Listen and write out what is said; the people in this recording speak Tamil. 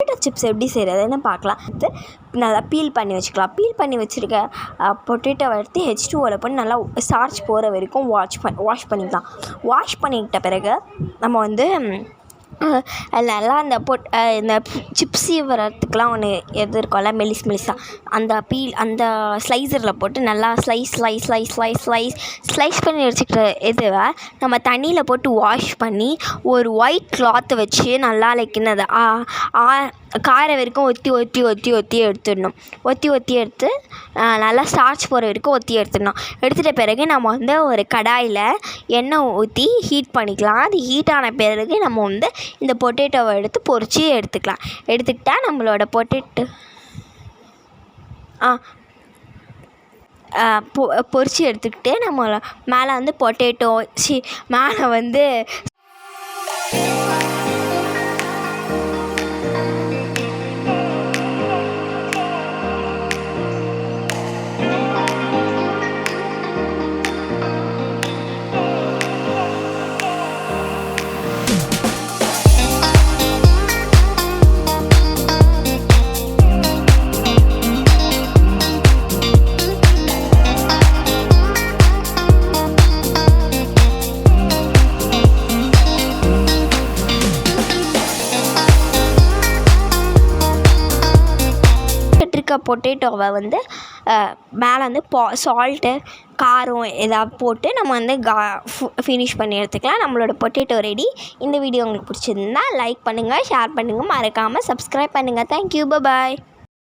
பொட்டேட்டோ சிப்ஸ் எப்படி செய்கிறதுன்னு பார்க்கலாம். அடுத்து நல்லா பீல் பண்ணி வச்சுக்கலாம். பீல் பண்ணி வச்சுருக்க பொட்டேட்டோவை எடுத்து ஹெச் டூவில் போட்டு நல்லா ஸ்டார்ச் போகிற வரைக்கும் வாஷ் பண் வாஷ் பண்ணிக்கலாம். வாஷ் பண்ணிக்கிட்ட பிறகு நம்ம வந்து அதில் நல்லா அந்த பொட் இந்த சிப்ஸ் சீவுறதுக்குலாம் ஒன்று இது இருக்கும்ல மெலிஸ் மெலிஸாக அந்த பீல் அந்த ஸ்லைசரில் போட்டு நல்லா slice slice slice slice slice slice பண்ணி வச்சுக்கிற இதுவை நம்ம தண்ணியில் போட்டு வாஷ் பண்ணி ஒரு ஒயிட் கிளாத்தை வச்சு நல்லா லைக் என்னது கார வரைக்கும் ஒத்தி ஒத்தி ஒத்தி ஒத்தி எடுத்துடணும். ஒத்தி ஒத்தி எடுத்து நல்லா ஸ்டார்ச் போகிற வரைக்கும் ஒத்தி எடுத்துடணும். எடுத்துகிட்ட பிறகு நம்ம வந்து ஒரு கடாயில் எண்ணெய் ஊற்றி ஹீட் பண்ணிக்கலாம். அது ஹீட் ஆன பிறகு நம்ம வந்து இந்த பொட்டேட்டோவை எடுத்து பொரித்து எடுத்துக்கலாம். எடுத்துக்கிட்டா நம்மளோட பொட்டேட்டோ ஆ பொ பொரித்து எடுத்துக்கிட்டு நம்ம மேலே வந்து பொட்டேட்டோ சி மேலே வந்து இருக்க பொட்டேட்டோவை வந்து மேலே வந்து பா சால்ட்டு காரம் எதாவது போட்டு நம்ம வந்து கா ஃபினிஷ் பண்ணி எடுத்துக்கலாம். நம்மளோட பொட்டேட்டோ ரெடி இந்த வீடியோ உங்களுக்கு பிடிச்சிருந்தா லைக் பண்ணுங்கள் ஷேர் பண்ணுங்கள் மறக்காமல் சப்ஸ்கிரைப் பண்ணுங்கள் தேங்க்யூ பாய்